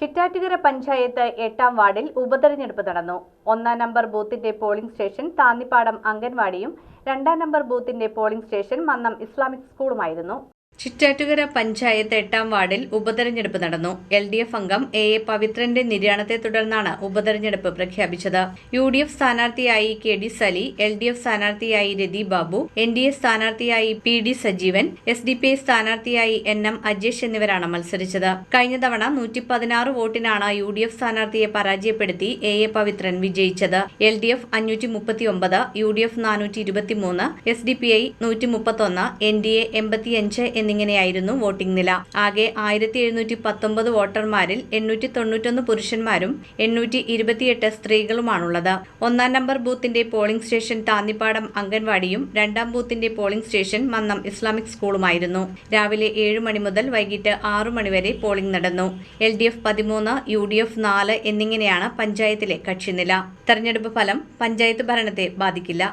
ചിറ്റാറ്റുകര പഞ്ചായത്ത് എട്ടാം വാർഡിൽ ഉപതെരഞ്ഞെടുപ്പ് നടന്നു. ഒന്നാം നമ്പർ ബൂത്തിന്റെ പോളിംഗ് സ്റ്റേഷൻ താന്നിപ്പാടം അംഗൻവാടിയും രണ്ടാം നമ്പർ ബൂത്തിന്റെ പോളിംഗ് സ്റ്റേഷൻ മന്നം ഇസ്ലാമിക് സ്കൂളുമായിരുന്നു. ചിറ്റാറ്റുകര പഞ്ചായത്ത് എട്ടാം വാർഡിൽ ഉപതെരഞ്ഞെടുപ്പ് നടന്നു. എൽ ഡി എഫ് അംഗം എ എ പവിത്രന്റെ നിര്യാണത്തെ തുടർന്നാണ് ഉപതെരഞ്ഞെടുപ്പ് പ്രഖ്യാപിച്ചത്. യു ഡി എഫ് സ്ഥാനാർത്ഥിയായി K D Sali L D F സ്ഥാനാർത്ഥിയായി Rathi Babu N D A സ്ഥാനാർത്ഥിയായി P D Sajeevan S D P I സ്ഥാനാർത്ഥിയായി എൻ എം അജേഷ് എന്നിവരാണ് മത്സരിച്ചത്. കഴിഞ്ഞ തവണ നൂറ്റി പതിനാറ് വോട്ടിനാണ് യു ഡി എഫ് സ്ഥാനാർത്ഥിയെ പരാജയപ്പെടുത്തി എ എ പവിത്രൻ വിജയിച്ചത്. എൽ ഡി എഫ് അഞ്ഞൂറ്റി മുപ്പത്തി ഒമ്പത് യു ഡി എഫ് നാനൂറ്റി ഇരുപത്തിമൂന്ന് എസ് ഡി പി ഐ നൂറ്റി മുപ്പത്തൊന്ന് എൻ ഡി എ എൺപത്തിയഞ്ച് എന്നിങ്ങനെയായിരുന്നു വോട്ടിംഗ് നില. ആകെ ആയിരത്തി എഴുന്നൂറ്റി പത്തൊമ്പത് വോട്ടർമാരിൽ എണ്ണൂറ്റി തൊണ്ണൂറ്റൊന്ന് പുരുഷന്മാരും എണ്ണൂറ്റി ഇരുപത്തിയെട്ട് സ്ത്രീകളുമാണുള്ളത്. ഒന്നാം നമ്പർ ബൂത്തിന്റെ പോളിംഗ് സ്റ്റേഷൻ താന്നിപ്പാടം അംഗൻവാടിയും രണ്ടാം ബൂത്തിന്റെ പോളിംഗ് സ്റ്റേഷൻ മന്നം ഇസ്ലാമിക് സ്കൂളുമായിരുന്നു. രാവിലെ ഏഴ് മണി മുതൽ വൈകിട്ട് ആറു മണിവരെ പോളിംഗ് നടന്നു. എൽ ഡി എഫ് പതിമൂന്ന് യു ഡി എഫ് നാല് എന്നിങ്ങനെയാണ് പഞ്ചായത്തിലെ കക്ഷിനില. തെരഞ്ഞെടുപ്പ് ഫലം പഞ്ചായത്ത് ഭരണത്തെ ബാധിക്കില്ല.